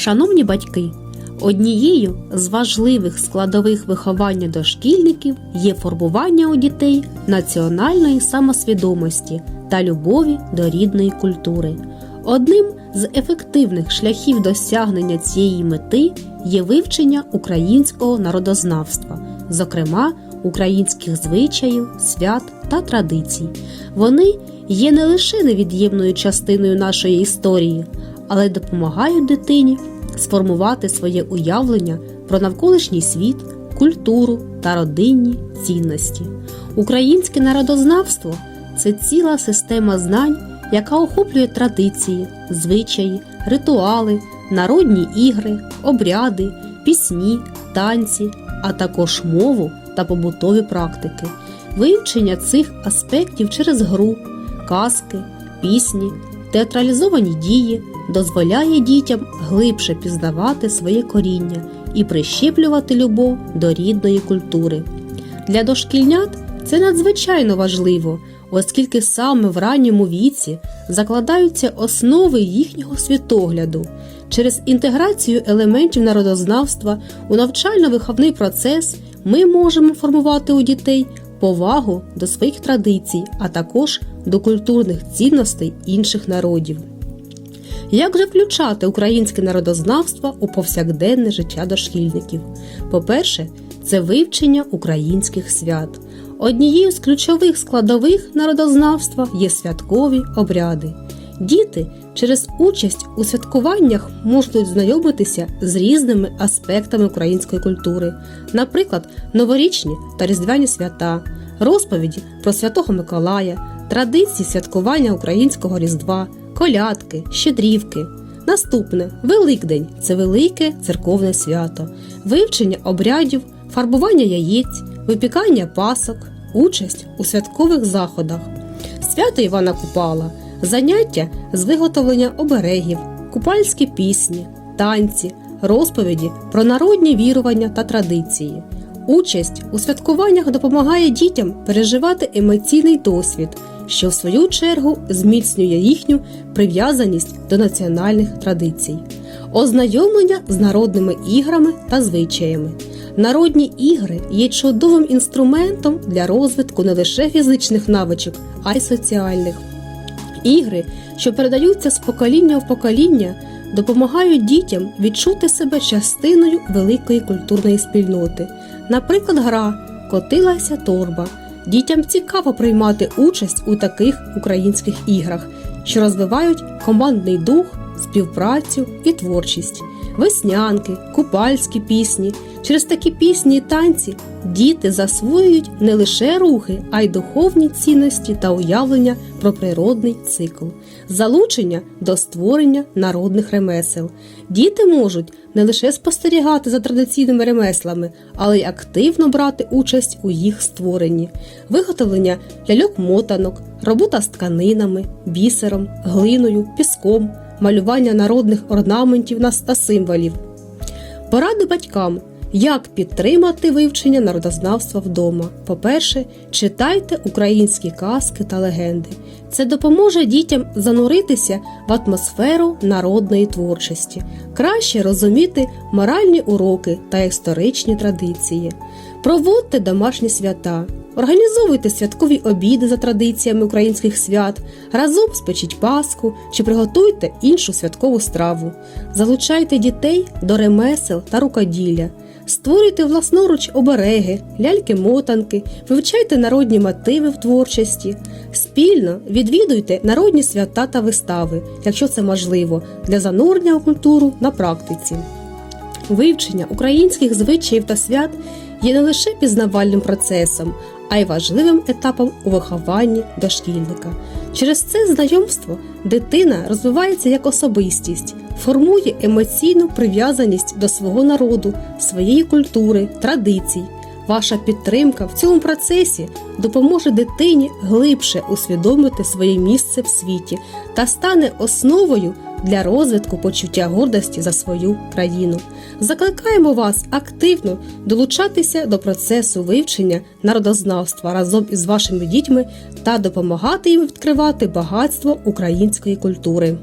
Шановні батьки, однією з важливих складових виховання дошкільників є формування у дітей національної самосвідомості та любові до рідної культури. Одним з ефективних шляхів досягнення цієї мети є вивчення українського народознавства, зокрема українських звичаїв, свят та традицій. Вони є не лише невід'ємною частиною нашої історії, але й допомагають дитині сформувати своє уявлення про навколишній світ, культуру та родинні цінності. Українське народознавство це ціла система знань, яка охоплює традиції, звичаї, ритуали, народні ігри, обряди, пісні, танці, а також мову та побутові практики. Вивчення цих аспектів через гру, казки, пісні, театралізовані дії дозволяє дітям глибше пізнавати своє коріння і прищеплювати любов до рідної культури. Для дошкільнят це надзвичайно важливо, оскільки саме в ранньому віці закладаються основи їхнього світогляду. Через інтеграцію елементів народознавства у навчально-виховний процес ми можемо формувати у дітей повагу до своїх традицій, а також до культурних цінностей інших народів. Як же включати українське народознавство у повсякденне життя дошкільників? По-перше, це вивчення українських свят. Однією з ключових складових народознавства є святкові обряди. Діти через участь у святкуваннях можуть знайомитися з різними аспектами української культури, наприклад, новорічні та різдвяні свята, розповіді про Святого Миколая, традиції святкування українського Різдва, колядки, щедрівки. Наступне Великдень це велике церковне свято, вивчення обрядів, фарбування яєць, випікання пасок, участь у святкових заходах, свято Івана Купала, заняття з виготовлення оберегів, купальські пісні, танці, розповіді про народні вірування та традиції. Участь у святкуваннях допомагає дітям переживати емоційний досвід, що в свою чергу зміцнює їхню прив'язаність до національних традицій, ознайомлення з народними іграми та звичаями. Народні ігри є чудовим інструментом для розвитку не лише фізичних навичок, а й соціальних. Ігри, що передаються з покоління в покоління, допомагають дітям відчути себе частиною великої культурної спільноти. Наприклад, гра Котилася торба. Дітям цікаво приймати участь у таких українських іграх, що розвивають командний дух, співпрацю і творчість, веснянки, купальські пісні. Через такі пісні і танці діти засвоюють не лише рухи, а й духовні цінності та уявлення про природний цикл, залучення до створення народних ремесел. Діти можуть не лише спостерігати за традиційними ремеслами, але й активно брати участь у їх створенні, виготовлення ляльок-мотанок, робота з тканинами, бісером, глиною, піском, малювання народних орнаментів та символів. Поради батькам. Як підтримати вивчення народознавства вдома? По-перше, читайте українські казки та легенди. Це допоможе дітям зануритися в атмосферу народної творчості, краще розуміти моральні уроки та історичні традиції. Проводьте домашні свята, організовуйте святкові обіди за традиціями українських свят, разом спечіть паску чи приготуйте іншу святкову страву. Залучайте дітей до ремесел та рукоділля. Створюйте власноруч обереги, ляльки-мотанки, вивчайте народні мотиви в творчості. Спільно відвідуйте народні свята та вистави, якщо це можливо, для занурення у культуру на практиці. Вивчення українських звичаїв та свят є не лише пізнавальним процесом, а й важливим етапом у вихованні дошкільника. Через це знайомство дитина розвивається як особистість, формує емоційну прив'язаність до свого народу, своєї культури, традицій. Ваша підтримка в цьому процесі допоможе дитині глибше усвідомити своє місце в світі та стане основою для розвитку почуття гордості за свою країну. Закликаємо вас активно долучатися до процесу вивчення народознавства разом із вашими дітьми та допомагати їм відкривати багатство української культури.